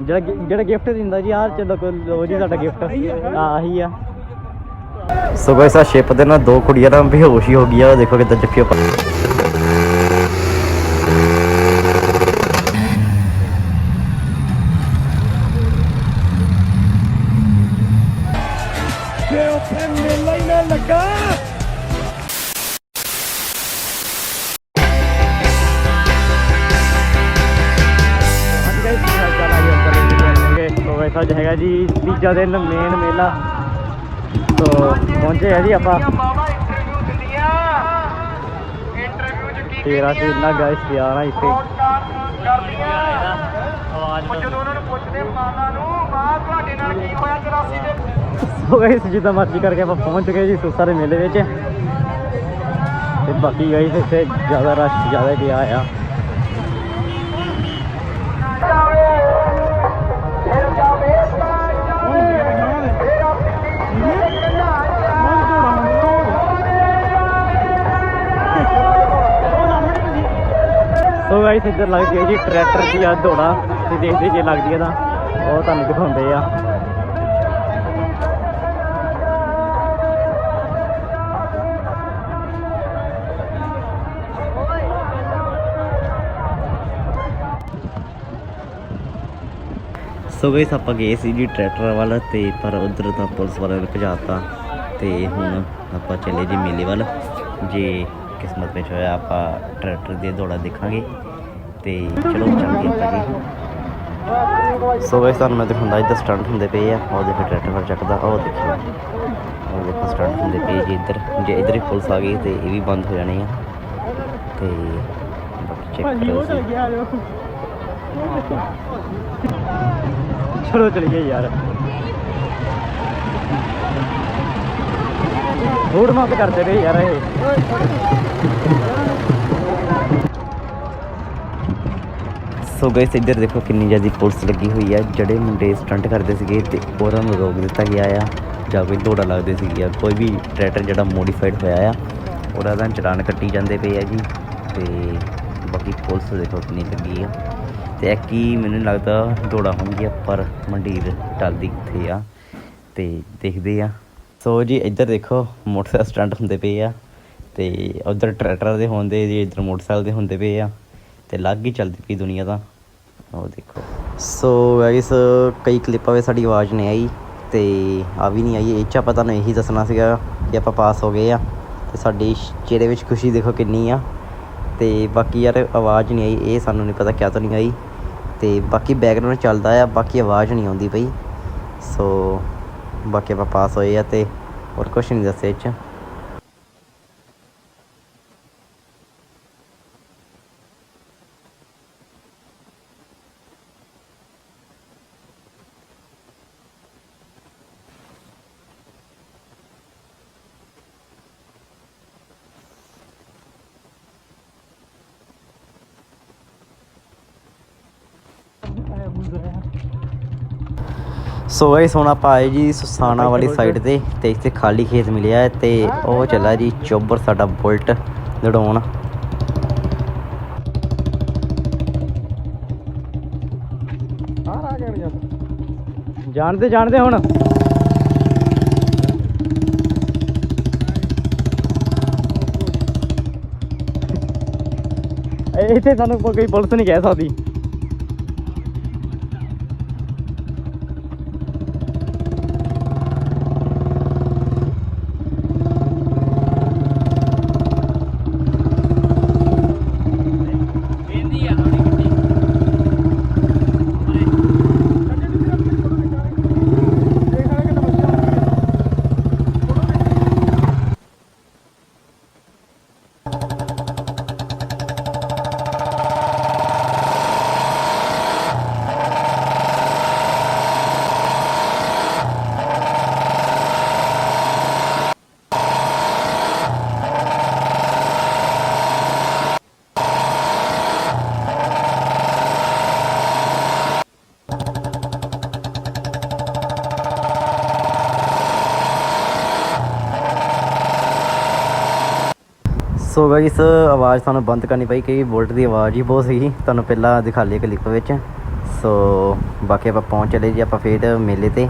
ਜਿਹੜਾ ਗਿ- ਜਿਹੜਾ ਗਿਫਟ ਦਿੰਦਾ ਜੀ, ਆਹ ਚਲੋ ਕੋ ਲੋ ਜੀ ਸਾਡਾ ਗਿਫਟ ਆਹੀ ਆ। ਸੋ ਗਾਇਸ ਆ ਸ਼ਿਪ ਦੇ ਨਾਲ ਦੋ ਕੁੜੀਆਂ ਨਾ ਬੇਹੋਸ਼ ਹੀ ਹੋ ਗਈਆਂ, ਦੇਖੋ ਕਿੱਦਾਂ ਜੱਫੀਆਂ ਪਾ ਤੀਜਾ ਦਿਨ ਮੇਨ ਮੇਲਾ। ਸੋ ਪਹੁੰਚੇ ਆ ਜੀ ਆਪਾਂ। ਤੇਰਾ ਤੇ ਇੰਨਾ ਗਾਇਸ ਪਿਆ ਇੱਥੇ। ਸੋ ਗਾਇਸ ਜਿੱਦਾਂ ਮਰਜ਼ੀ ਕਰਕੇ ਆਪਾਂ ਪਹੁੰਚ ਗਏ ਜੀ ਸੁਸਾ ਦੇ ਮੇਲੇ ਵਿੱਚ। ਤੇ ਬਾਕੀ ਗਾਇਸ ਇੱਥੇ ਜ਼ਿਆਦਾ ਰਸ਼ ਜ਼ਿਆਦਾ ਪਿਆ ਆ। ਸੋ ਗਾਇਸ ਇੱਧਰ ਲੱਗਦੀ ਹੈ ਜੀ ਟਰੈਕਟਰ ਦੀ ਆ ਦੌੜਾ ਤੇ ਦੇਖਦੇ ਜੇ ਲੱਗਦੀ ਹੈ ਤਾਂ। ਉਹ ਤੁਹਾਨੂੰ ਦਿਖਾਉਂਦੇ ਆ। ਸੋ ਗਾਇਸ ਆਪਾਂ ਗਏ ਸੀ ਜੀ ਟਰੈਕਟਰ ਵੱਲ ਤੇ ਪਰ ਉਧਰ ਤਾਂ ਪੁਲਿਸ ਵਾਲਿਆਂ ਨੇ ਭਜਾਤਾ ਤੇ ਹੁਣ ਆਪਾਂ ਚੱਲੇ ਜੀ ਮੇਲੇ ਵੱਲ। ਜੇ ਕਿਸਮਤ ਵਿੱਚ ਹੋਇਆ ਆਪਾਂ ਟਰੈਕਟਰ ਦੀ ਦੌੜਾ ਦੇਖਾਂਗੇ ਤੇ ਚਲੋ ਚੱਲਦੇ ਆਪਾਂ ਜੀ। ਸੋ ਗਾਇਸ ਤੁਹਾਨੂੰ ਮੈਂ ਦਿਖਾਉਂਦਾ ਇੱਧਰ ਸਟੰਟ ਹੁੰਦੇ ਪਏ ਆ। ਉਹ ਦੇਖੋ ਟਰੈਕਟਰ ਵੱਲ ਚੱਕਦਾ ਉਹ ਦੇਖੋ। ਉਹ ਦੇਖੋ ਸਟੰਟ ਹੁੰਦੇ ਪਏ ਜੀ ਇੱਧਰ। ਜੇ ਇੱਧਰ ਹੀ ਪੁਲਿਸ ਆ ਗਈ ਤੇ ਇਹ ਵੀ ਬੰਦ ਹੋ ਜਾਣੇ ਆ। ਤੇ ਬਾਕੀ ਚੈੱਕ ਕਰੋ। ਚਲੋ ਚਲੀਏ ਯਾਰ। ਰੋਡ ਮਾਪ ਕਰਦੇ ਰਹੇ ਯਾਰ ਇਹ। ਸੋ ਗਾਇਸ, ਇੱਧਰ ਦੇਖੋ ਕਿੰਨੀ ਜ਼ਿਆਦਾ ਪੁਲਿਸ ਲੱਗੀ ਹੋਈ ਆ। ਜਿਹੜੇ ਮੁੰਡੇ ਸਟੰਟ ਕਰਦੇ ਸੀਗੇ ਤੇ ਉਹਨਾਂ ਨੂੰ ਰੋਕ ਦਿੱਤਾ ਗਿਆ ਆ, ਜਾਂ ਕੋਈ ਦੌੜਾ ਲੱਗਦੇ ਸੀਗੇ ਆ, ਕੋਈ ਵੀ ਟਰੈਕਟਰ ਜਿਹੜਾ ਮੋਡੀਫਾਈਡ ਹੋਇਆ ਆ, ਉਹਦਾ ਤਾਂ ਚਲਾਨ ਕੱਟੀ ਜਾਂਦੇ ਪਏ ਆ ਜੀ। ਤੇ ਬਾਕੀ ਪੁਲਿਸ ਦੇਖੋ ਕਿੰਨੀ ਲੱਗੀ ਆ। ਤੇ ਇਹ ਕੀ ਮੈਨੂੰ ਲੱਗਦਾ ਦੌੜਾ ਹੋਣਗੀਆਂ, ਪਰ ਮੰਡੀਰ ਟਲਦੀ ਕਿੱਥੇ ਆ, ਤੇ ਦੇਖਦੇ ਆ। ਸੋ ਜੀ, ਇੱਧਰ ਦੇਖੋ, ਮੋਟਰਸਾਈਕਲ ਸਟੰਟ ਹੁੰਦੇ ਪਏ ਆ, ਤੇ ਉਧਰ ਟਰੈਕਟਰ ਦੇ ਹੁੰਦੇ ਜੀ ਇੱਧਰ ਮੋਟਰਸਾਈਕਲ ਦੇ ਹੁੰਦੇ ਪਏ ਆ। ਤੇ ਲੱਗ ਹੀ ਚੱਲਦੀ ਪਈ ਦੁਨੀਆ ਤਾਂ। ਉਹ ਦੇਖੋ। ਸੋ ਗਾਇਸ ਕਈ ਕਲਿੱਪਾਂ ਵਿੱਚ ਸਾਡੀ ਆਵਾਜ਼ ਨਹੀਂ ਆਈ ਤੇ ਆ ਵੀ ਨਹੀਂ ਆਈ। ਇਹ 'ਚ ਆਪਾਂ ਤੁਹਾਨੂੰ ਇਹੀ ਦੱਸਣਾ ਸੀਗਾ ਕਿ ਆਪਾਂ ਪਾਸ ਹੋ ਗਏ ਆ ਤੇ ਸਾਡੀ ਚਿਹਰੇ ਵਿੱਚ ਖੁਸ਼ੀ ਦੇਖੋ ਕਿੰਨੀ ਆ। ਤੇ ਬਾਕੀ ਯਾਰ, ਆਵਾਜ਼ ਨਹੀਂ ਆਈ। ਇਹ ਸਾਨੂੰ ਨਹੀਂ ਪਤਾ ਕਿਆ ਤੋਂ ਨਹੀਂ ਆਈ। ਤੇ ਬਾਕੀ ਬੈਕਗ੍ਰਾਉਂਡ ਚੱਲਦਾ ਆ, ਬਾਕੀ ਆਵਾਜ਼ ਨਹੀਂ ਆਉਂਦੀ ਪਈ। ਸੋ ਬਾਕੀ ਆਪਾਂ ਪਾਸ ਹੋਏ ਆ ਤੇ ਹੋਰ ਕੁਛ ਨਹੀਂ ਦੱਸਿਆ ਇਹ 'ਚ। ਸੋ ਗਾਇਸ ਹੁਣ ਆਪਾਂ ਆਏ ਜੀ ਸੁਸਾਨਾ ਵਾਲੀ ਸਾਈਡ ਤੇ ਤੇ ਇੱਥੇ ਖਾਲੀ ਖੇਤ ਮਿਲਿਆ ਹੈ ਤੇ ਉਹ ਚੱਲਾ ਜੀ ਚੋਬਰ ਸਾਡਾ ਬੁਲਟ ਦੜਾਉਣ ਜਾਣਦੇ ਜਾਣਦੇ ਹੁਣ। ਇਹ- ਇੱਥੇ ਸਾਨੂੰ ਕੋਈ ਪੁਲਿਸ ਨਹੀਂ ਕਹਿ ਸਕਦੀ। ਸੋ ਗਾਇਸ ਆਵਾਜ਼ ਤੁਹਾਨੂੰ ਬੰਦ ਕਰਨੀ ਪਈ ਕਿਉਂਕਿ ਬੁਲਟ ਦੀ ਆਵਾਜ਼ ਹੀ ਬਹੁਤ ਸੀਗੀ। ਤੁਹਾਨੂੰ ਪਹਿਲਾਂ ਦਿਖਾ ਲਈ ਕਲਿੱਪ ਵਿੱਚ। ਸੋ ਬਾਕੀ ਆਪਾਂ ਪਹੁੰਚ ਚਲੇ ਜੀ, ਆਪਾਂ ਫੇਰ ਮੇਲੇ ਤੇ।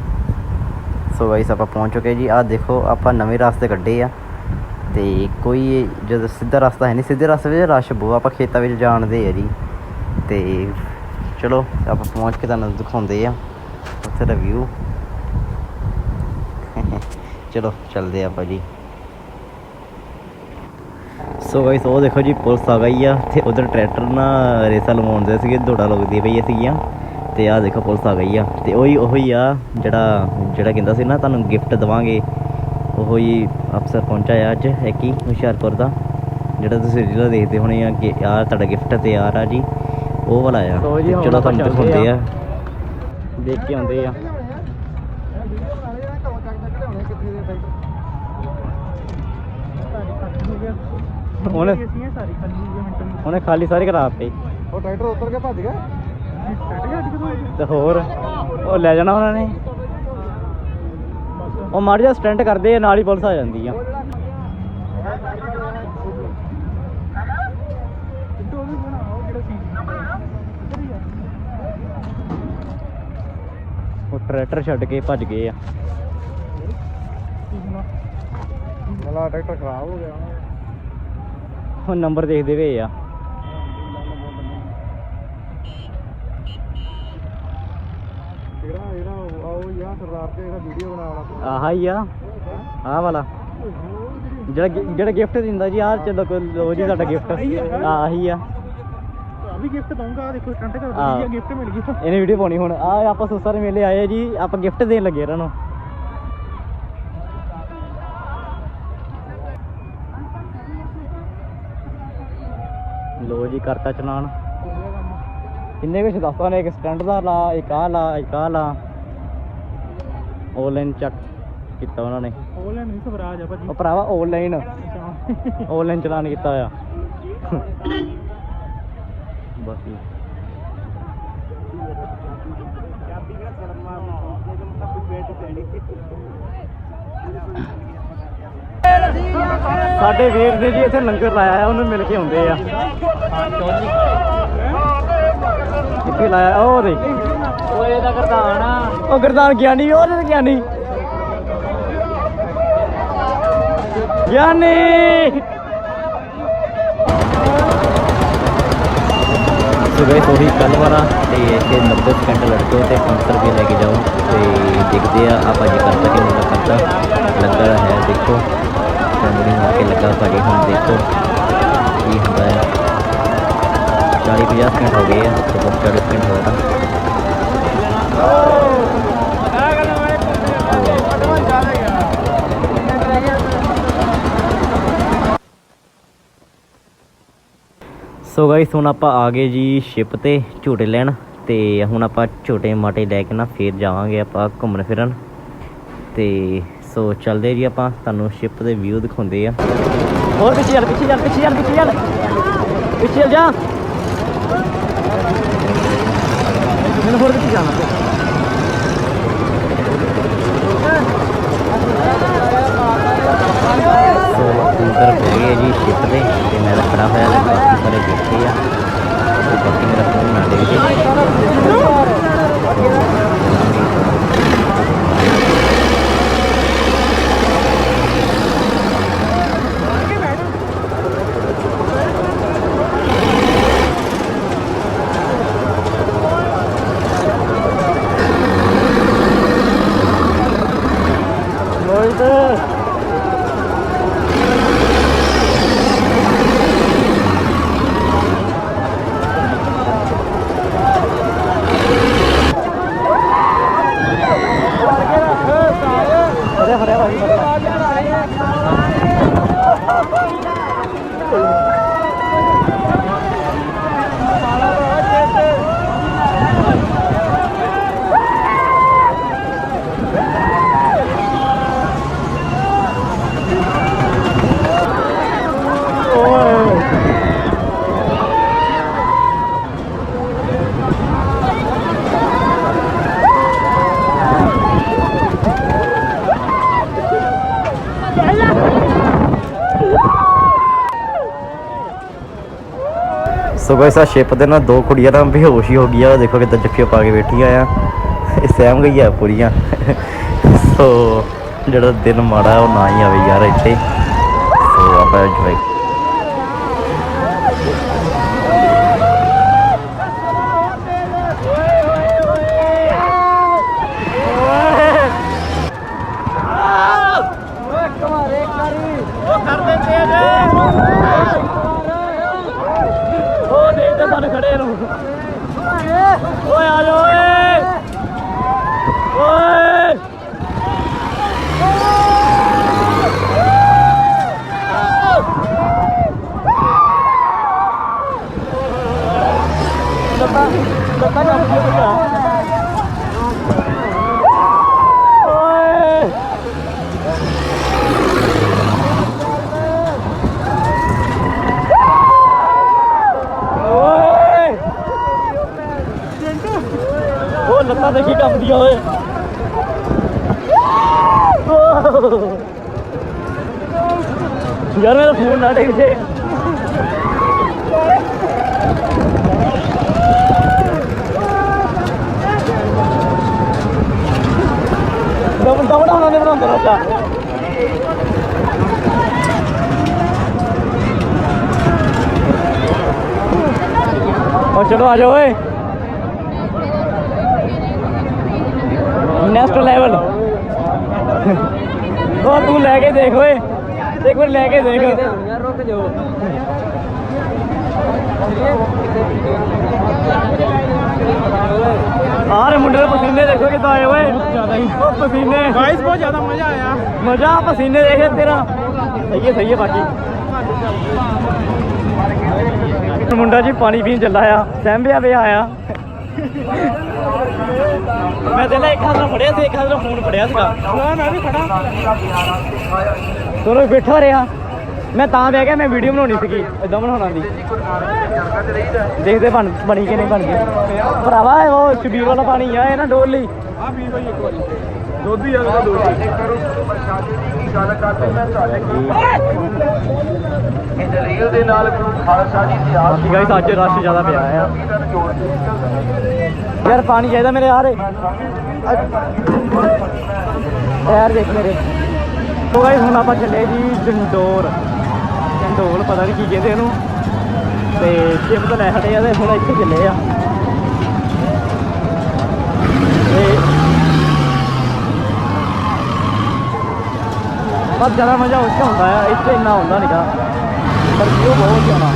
ਸੋ ਗਾਈਸ ਆਪਾਂ ਪਹੁੰਚ ਚੁੱਕੇ ਜੀ। ਆਹ ਦੇਖੋ, ਆਪਾਂ ਨਵੇਂ ਰਸਤੇ ਕੱਢੇ ਆ। ਤੇ ਕੋਈ ਜਦੋਂ ਸਿੱਧਾ ਰਸਤਾ ਹੈ ਨਹੀਂ ਸਿੱਧੇ ਰਸਤੇ ਵਿੱਚ ਰਸ਼ ਬਹੁਤ ਆਪਾਂ ਖੇਤਾਂ ਵਿੱਚ ਜਾਣਦੇ ਆ ਜੀ। ਤੇ ਚਲੋ, ਆਪਾਂ ਪਹੁੰਚ ਕੇ ਤੁਹਾਨੂੰ ਦਿਖਾਉਂਦੇ ਆ, ਉੱਥੇ ਦਾ ਵਿਊ ਚਲੋ, ਚੱਲਦੇ ਆਪਾਂ ਜੀ। ਸੋ ਗਾਇਸ ਉਹ ਦੇਖੋ ਜੀ ਪੁਲਿਸ ਆ ਗਈ ਆ। ਤੇ ਉਧਰ ਟਰੈਕਟਰ ਨਾ ਰੇਸਾਂ ਲਵਾਉਂਦੇ ਸੀਗੇ ਦੌੜਾ ਲੱਗਦੀ ਪਈ ਸੀਗੀਆਂ। ਤੇ ਆਹ ਦੇਖੋ ਪੁਲਿਸ ਆ ਗਈ ਆ। ਤੇ ਉਹੀ ਉਹੀ ਆ ਜਿਹੜਾ ਜਿਹੜਾ ਕਹਿੰਦਾ ਸੀ ਨਾ ਤੁਹਾਨੂੰ ਗਿਫਟ ਦਵਾਂਗੇ। ਉਹੋ ਹੀ ਅਫਸਰ ਪਹੁੰਚਾ ਆ ਅੱਜ ਹੀ ਹੁਸ਼ਿਆਰਪੁਰ ਦਾ। ਜਿਹੜਾ ਤੁਸੀਂ ਰੀਲਾਂ ਦੇਖਦੇ ਹੋਣੇ ਆ ਕਿ ਯਾਰ ਤੁਹਾਡਾ ਗਿਫਟ ਤੇ ਆ ਜੀ ਉਹ ਵਾਲਾ ਆ। ਚਲੋ ਤੁਹਾਨੂੰ ਦਿਖਾਉਂਦੇ ਆ। ਆ। ਦੇਖ ਕੇ ਆਉਂਦੇ ਆ। ਹੁਣ ਉਹਨੇ ਖਾਲੀ ਸਾਰੇ ਕਰਾ ਦਿੱਤੇ। ਉਹ ਟਰੈਕਟਰ ਉੱਤਰ ਕੇ ਭੱਜ ਗਿਆ? ਤੇ ਹੋਰ ਉਹ ਲੈ ਜਾਣਾ ਉਹਨਾਂ ਨੇ। ਉਹ ਮਾੜਾ ਜਿਹਾ ਸਟੈਂਟ ਕਰਦੇ ਆ ਨਾਲ ਹੀ ਪੁਲਿਸ ਆ ਜਾਂਦੀ ਆ। ਉਹ ਟਰੈਕਟਰ ਛੱਡ ਕੇ ਭੱਜ ਗਏ ਆ। ਮਲਾ ਟਰੈਕਟਰ ਖਰਾਬ ਹੋ ਗਿਆ। ਉਹ ਨੰਬਰ ਦੇਖਦੇ ਵੇ ਆ। ਆਹ ਹੀ ਆ। ਆਹ ਵਾਲਾ। ਜਿਹੜਾ ਜਿਹੜਾ ਗਿਫਟ ਦਿੰਦਾ ਜੀ ਆਹ ਚਲੋ ਕੋਈ ਲੋ ਜੀ ਸਾਡਾ ਗਿਫਟ ਆਹੀ ਆ। ਅਭੀ ਗਿਫਟ ਦਊਂਗਾ ਦੇਖੋ ਸਟੰਟ ਕਰ ਆਹ। ਦਿੱਤੀ ਗਿਫਟ ਮਿਲ ਗਿਆ ਇਹਨੇ ਵੀਡੀਓ ਪਾਉਣੀ ਹੁਣ। ਆ ਆਪਾਂ ਸੁਸਰ ਮੇਲੇ ਆਏ ਆ ਜੀ ਆਪਾਂ ਗਿਫਟ ਦੇਣ ਲੱਗੇ ਇਹਨਾਂ ਨੂੰ। ਜੀ ਕਰਤਾ ਚਲਾਨ। ਕਿੰਨੇ ਕੁਛ ਦੱਸਦਾ ਨੇ ਇੱਕ ਸਟੈਂਡ ਦਾ ਲਾ ਇੱਕ ਆਹ ਲਾ ਇੱਕ ਆਹ ਲਾ। ਆਨਲਾਈਨ ਚੱਕ ਕੀਤਾ ਉਹਨਾਂ ਨੇ। ਉਹਲੇ ਨਹੀਂ ਸਵਰਾਜ ਆ ਭਾਜੀ। ਉਹ ਭਰਾਵਾ ਆਨਲਾਈਨ ਆਨਲਾਈਨ ਚਲਾਨ ਕੀਤਾ ਆ ਬਸ ਜੀ। ਸਾਡੇ ਵੀਰ ਨੇ ਜੀ ਇੱਥੇ ਲੰਗਰ ਲਾਇਆ ਆ ਉਹਨੂੰ ਮਿਲ ਕੇ ਆਉਂਦੇ ਆ। ਕਿੱਥੇ ਲਾਇਆ ਉਹ ਦੇ ਓਏ ਦਾ ਗਰਦਾਨ ਆ। ਉਹ ਗਰਦਾਨ ਗਿਆਨੀ ਉਹ ਤੇ ਗਿਆਨੀ। ਗਿਆਨੀ! ਸੁਬਹ ਉਹੀ ਕੱਲ ਵਾਲਾ ਤੇ ਇੱਥੇ 90 ਸਕਿੰਟ ਲੜਕੋ ਤੇ 500 ਰੁਪਏ ਲੈ ਕੇ ਜਾਓ ਤੇ ਦੇਖਦੇ ਆ ਆਪਾਂ ਜੇ ਕਰਦਾ ਕਿ ਨਹੀਂ ਕਰਦਾ ਲੱਗਾ ਹੈ ਦੇਖੋ ਕੈਮਰੇ ਮਾਰ ਕੇ ਲੱਗਾ ਭਾਜੀ ਹੁਣ ਦੇਖੋ ਕੀ ਹੁੰਦਾ ਹੈ 40 50 ਸਕਿੰਟ ਹੋ ਗਏ ਆ ਤੇ ਬਸ 40 ਸੋ ਗਾਇਸ ਹੁਣ ਆਪਾਂ ਆ ਗਏ ਜੀ ਸ਼ਿਪ ਤੇ ਝੂਟੇ ਲੈਣ ਤੇ ਹੁਣ ਆਪਾਂ ਝੂਟੇ ਮਾਟੇ ਲੈ ਕੇ ਨਾ ਫੇਰ ਜਾਵਾਂਗੇ ਆਪਾਂ ਘੁੰਮਣ ਫਿਰਨ। ਤੇ ਸੋ ਚੱਲਦੇ ਜੀ ਆਪਾਂ, ਤੁਹਾਨੂੰ ਸ਼ਿਪ ਦੇ ਵਿਊ ਦਿਖਾਉਂਦੇ ਆ। ਹੋਰ ਪਿੱਛੇ ਚੱਲ ਪਿੱਛੇ ਚੱਲ ਪਿੱਛੇ ਚੱਲ ਪਿੱਛੇ ਚੱਲ। ਪਿੱਛੇ ਚੱਲ ਜਾ। ਮੈਨੂੰ ਹੋਰ ਪਿੱਛੇ ਜਾਣਾ ਸੋ ਅੰਦਰ ਹੋ ਗਏ ਜੀ ਸ਼ਿਪ ਤੇ ਤੇ ਮੈਂ ਖੜਾ ਹੋਇਆ ਤੇ ਬਾਕੀ ਸਾਰੇ ਬੈਠੇ ਆ। ਬਾਕੀ ਮੇਰਾ ਫੋਨ ਨਾ ਦੇਖਦੇ ਸੋ ਗਾਇਸ ਆ ਸ਼ਿਪ ਦੇ ਨਾਲ ਦੋ ਕੁੜੀਆਂ ਤਾਂ ਬੇਹੋਸ਼ ਹੀ ਹੋ ਗਈਆਂ। ਉਹ ਦੇਖੋ ਕਿੱਦਾਂ ਜੱਫੀਆਂ ਪਾ ਕੇ ਬੈਠੀਆਂ ਆ। ਇਹ ਸਹਿਮ ਗਈਆਂ ਪੂਰੀਆਂ। ਸੋ, ਜਿਹੜਾ ਦਿਨ ਮਾੜਾ, ਉਹ ਨਾ ਹੀ ਆਵੇ ਯਾਰ ਇੱਥੇ। ਸੋ, ਆਪਾਂ enjoy ਉਹ ਦੇਖ ਤੇ ਸਾਨੂੰ ਖੜੇ ਨੂੰ ਓਏ ਆ ਜਾ ਓਏ ਓਏ ਲੱਤਾਂ ਲੱਤਾਂ ਕੰਮ ਕੀ ਬੱਚਾ ਓਏ ਓਏ ਉਹ ਲੱਤਾਂ ਦੇਖੀ ਕੰਬਦੀਆਂ ਓਏ। ਯਾਰ ਮੇਰਾ ਫੋਨ ਨਾ ਡਿੱਗ ਜੇ ਦਮ ਦਮ ਨਾ ਨੇ ਬਣਾਉਂਦਾ ਰੱਖਾ ਉਹ ਚਲੋ ਆ ਜਾਓ, ਓਏ। ਨੈਕਸਟ ਲੈਵਲ ਉਹ ਤੂੰ ਲੈ ਕੇ ਦੇਖ ਓਏ। ਇੱਕ ਵਾਰ ਲੈ ਕੇ ਦੇਖ। ਰੁਕ ਜਾਓ। ਆਰੇ ਮੁੰਡੇ ਦੇ ਪਸੀਨੇ ਦੇਖੋ ਕਿਦਾਂ ਆਏ ਓਏ। ਜ਼ਿਆਦਾ ਹੀ। ਉਹ ਪਸੀਨੇ। ਗਾਇਸ ਬਹੁਤ ਜ਼ਿਆਦਾ ਮਜ਼ਾ ਆਇਆ। ਮਜ਼ਾ ਪਸੀਨੇ ਦੇਖੇ ਤੇਰਾ। ਸਹੀ ਹੈ ਸਹੀ ਹੈ ਬਾਕੀ। ਮੁੰਡਾ ਜੀ ਪਾਣੀ ਪੀਣ ਮੈਂ ਤੇ ਨਾ ਇੱਕ ਹੱਥ ਨਾਲ ਫੜਿਆ ਸੀ ਇੱਕ ਹੱਥ ਨਾਲ ਫੋਨ ਫੜਿਆ ਸੀਗਾ। ਨਾ ਮੈਂ ਵੀ ਖੜਾ। ਦੋਨੋਂ ਬੈਠਾ ਰਿਹਾ। ਮੈਂ ਤਾਂ ਬਹਿ ਗਿਆ ਮੈਂ ਵੀਡੀਓ ਬਣਾਉਣੀ ਸੀਗੀ ਇਦਾਂ ਬਣਾਉਣਾ ਦੀ ਦੇਖਦੇ ਬਣ ਬਣੀ ਕਿ ਨਹੀਂ ਬਣ ਗਈ ਭਰਾਵਾ ਉਹ ਸ਼ਬੀਰ ਵਾਲਾ ਪਾਣੀ ਆ ਇਹ ਨਾ ਡੋਲ ਲਈ। ਆ ਪੀ ਬਈ ਇੱਕ ਵਾਰੀ। ਦੁੱਧ ਹੀ ਆ ਉਹਦਾ ਦੁੱਧ ਕਰੋ ਪ੍ਰਸ਼ਾਦੇ ਦੀ ਗੱਲ ਕਰਦੇ? ਮੈਂ ਤੁਹਾਡੇ ਇਹ ਦਲੀਲ ਦੇ ਨਾਲ ਗੁਰੂ ਖਾਲਸਾ ਜੀ ਇਤਿਹਾਸ ਬਾਕੀ ਗਾਇਸ ਅੱਜ ਰਸ਼ ਜ਼ਿਆਦਾ ਪਿਆ ਆ ਯਾਰ ਪਾਣੀ ਚਾਹੀਦਾ ਮੇਰੇ ਯਾਰ। ਯਾਰ ਦੇਖ ਮੇਰੇ। ਤੋ ਗਾਇਸ ਹੁਣ ਆਪਾਂ ਚੱਲੇ ਜੀ ਜੰਡੋਰ। ਜੰਡੋਲ ਪਤਾ ਨਹੀਂ ਕੀ ਕਹਿੰਦੇ ਇਹਨੂੰ ਤੇ ਸ਼ਿਪ ਤੋਂ ਲੈ ਹਟੇ ਆ ਤੇ ਹੁਣ ਇੱਥੇ ਚੱਲੇ ਆ ਤੇ ਬਸ ਜ਼ਿਆਦਾ ਮਜ਼ਾ ਉੱਥੇ ਹੁੰਦਾ ਆ ਇੱਥੇ ਇੰਨਾ ਹੁੰਦਾ ਨਹੀਂਗਾ ਪਰ ਵੀਊ ਬਹੁਤ ਜ਼ਿਆਦਾ।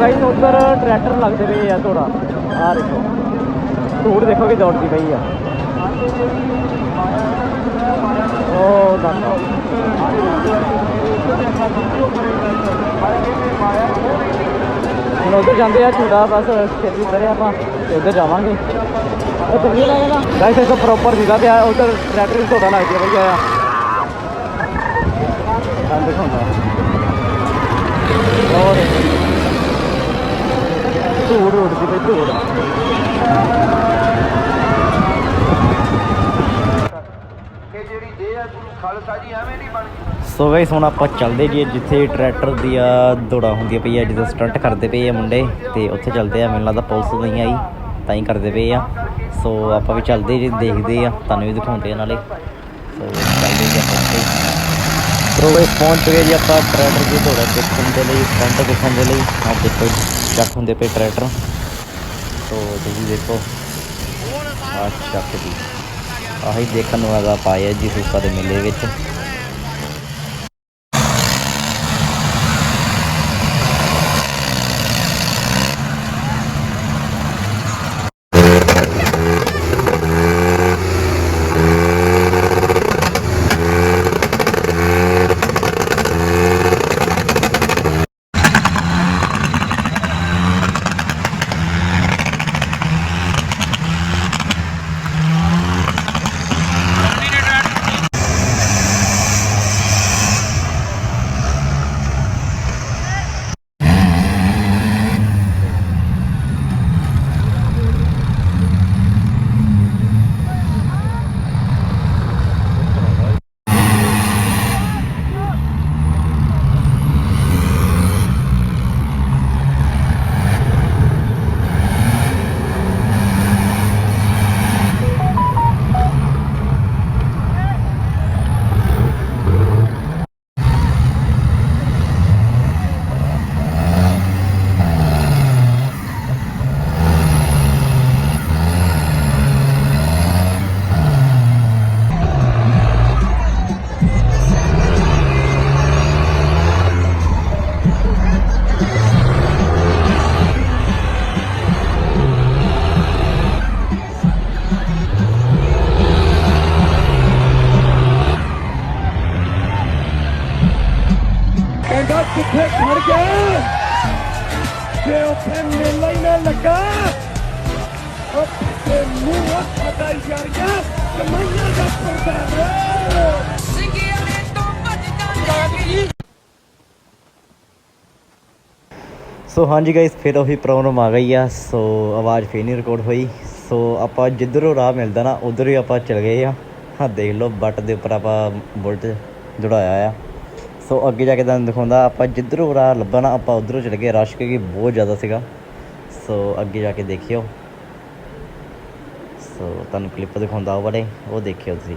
ਗਾਈਸ ਉੱਧਰ ਟਰੈਕਟਰ ਲੱਗਦੇ ਪਏ ਆ ਥੋੜਾ ਆਹ ਦੇਖੋ। ਧੂੜ ਦੇਖੋ ਕਿ ਦੌੜਦੀ ਪਈ ਆ। ਉਹ ਦਾਤਾ ਹੁਣ ਉੱਧਰ ਜਾਂਦੇ ਆ ਝੂੜਾ ਬਸ ਛੇਤੀ ਉਤਰੇ ਆਪਾਂ ਤੇ ਉੱਧਰ ਜਾਵਾਂਗੇ। ਉਹ ਚੰਗੀ ਲੱਗਦਾ ਗਾਈਸ ਇਹ ਪ੍ਰੋਪਰ ਸੀਗਾ ਤੇ ਆ ਉੱਧਰ ਟਰੈਕਟਰ ਝੂੜਾ ਲੱਗ ਗਿਆ ਭਈ ਆ ਆਂ ਦੇਖੋ ਨਾ ਹੋਰ। ਧੂੜ ਉੱਡਦੀ ਪਈ ਧੂੜ। ਕਿ ਜਿਹੜੀ ਦੇ ਆ ਗੁਰੂ ਖਾਲਸਾ ਜੀ ਐਵੇਂ ਨਹੀਂ ਬਣ ਸੋ ਗਾਇਸ ਹੁਣ ਆਪਾਂ ਚੱਲਦੇ ਜੀ ਜਿੱਥੇ ਟਰੈਕਟਰ ਦੀਆਂ ਦੌੜਾਂ ਹੁੰਦੀਆਂ ਪਈਆਂ ਜਿੱਦਾਂ ਸਟੰਟ ਕਰਦੇ ਪਏ ਆ ਮੁੰਡੇ ਤੇ ਉੱਥੇ ਚੱਲਦੇ ਆ। ਮੈਨੂੰ ਲੱਗਦਾ ਪੁਲਿਸ ਨਹੀਂ ਆਈ ਤਾਂ ਹੀ ਕਰਦੇ ਪਏ ਆ। ਸੋ ਆਪਾਂ ਵੀ ਚੱਲਦੇ ਜੀ ਦੇਖਦੇ ਆ ਤੁਹਾਨੂੰ ਵੀ ਦਿਖਾਉਂਦੇ ਆ ਨਾਲੇ। ਸੋ ਚੱਲਦੇ ਜੀ ਆਪਾਂ। ਸੋ ਗਾਇਸ ਪਹੁੰਚ ਗਏ ਜੀ ਆਪਾਂ ਟਰੈਕਟਰ ਦੀ ਦੌੜਾ ਦੇਖਣ ਦੇ ਲਈ ਸਟੰਟ ਦੇਖਣ ਦੇ ਲਈ। ਆਪ ਦੇਖੋ ਚੱਕ ਹੁੰਦੇ ਪਏ ਟਰੈਕਟਰ ਸੋ ਤੁਸੀਂ ਦੇਖੋ ਆ ਚੱਕ ਦੀ। ਆਹੀ ਦੇਖਣ ਨੂੰ ਹੈਗਾ ਪਾਇਆ ਜੀ ਸੁੱਕਾ ਦੇ ਮੇਲੇ ਵਿੱਚ। ਕਹਿੰਦਾ ਕਿੱਥੇ ਖੜ ਗਿਆ ਜੇ ਉੱਥੇ ਮੇਲਾ ਹੀ ਨਾ ਲੱਗਾ ਉੱਥੇ ਮੂੰਹ ਪਤਾ ਯਾਰ ਗਿਆ ਕਮਾਈਆਂ ਦਾ ਪਰਦਾ ਸੋ ਹਾਂਜੀ ਗਾਇਸ ਫਿਰ ਉਹੀ ਪ੍ਰੋਬਲਮ ਆ ਗਈ ਆ ਸੋ ਆਵਾਜ਼ ਫੇਰ ਨਹੀਂ ਰਿਕਾਰਡ ਹੋਈ ਸੋ ਆਪਾਂ ਜਿੱਧਰੋਂ ਰਾਹ ਮਿਲਦਾ ਨਾ ਉਧਰ ਹੀ ਆਪਾਂ ਚਲ ਗਏ ਆ ਹਾਂ ਦੇਖ ਲਓ ਬੱਟ ਦੇ ਉੱਪਰ ਆਪਾਂ ਬੁਲਟ ਜੁੜਾਇਆ ਆ ਸੋ ਅੱਗੇ ਜਾ ਕੇ ਤੁਹਾਨੂੰ ਦਿਖਾਉਂਦਾ, ਆਪਾਂ ਜਿੱਧਰੋਂ ਰਾਹ ਲੱਭਾ ਨਾ ਆਪਾਂ ਉਧਰੋਂ ਚਲੇ ਗਏ, ਰਸ਼ ਕਿਉਂਕਿ ਬਹੁਤ ਜ਼ਿਆਦਾ ਸੀਗਾ। ਸੋ ਅੱਗੇ ਜਾ ਕੇ ਦੇਖਿਓ। ਸੋ ਤੁਹਾਨੂੰ ਕਲਿੱਪ ਦਿਖਾਉਂਦਾ ਉਹ ਵਾਲੇ, ਉਹ ਦੇਖਿਓ ਤੁਸੀਂ।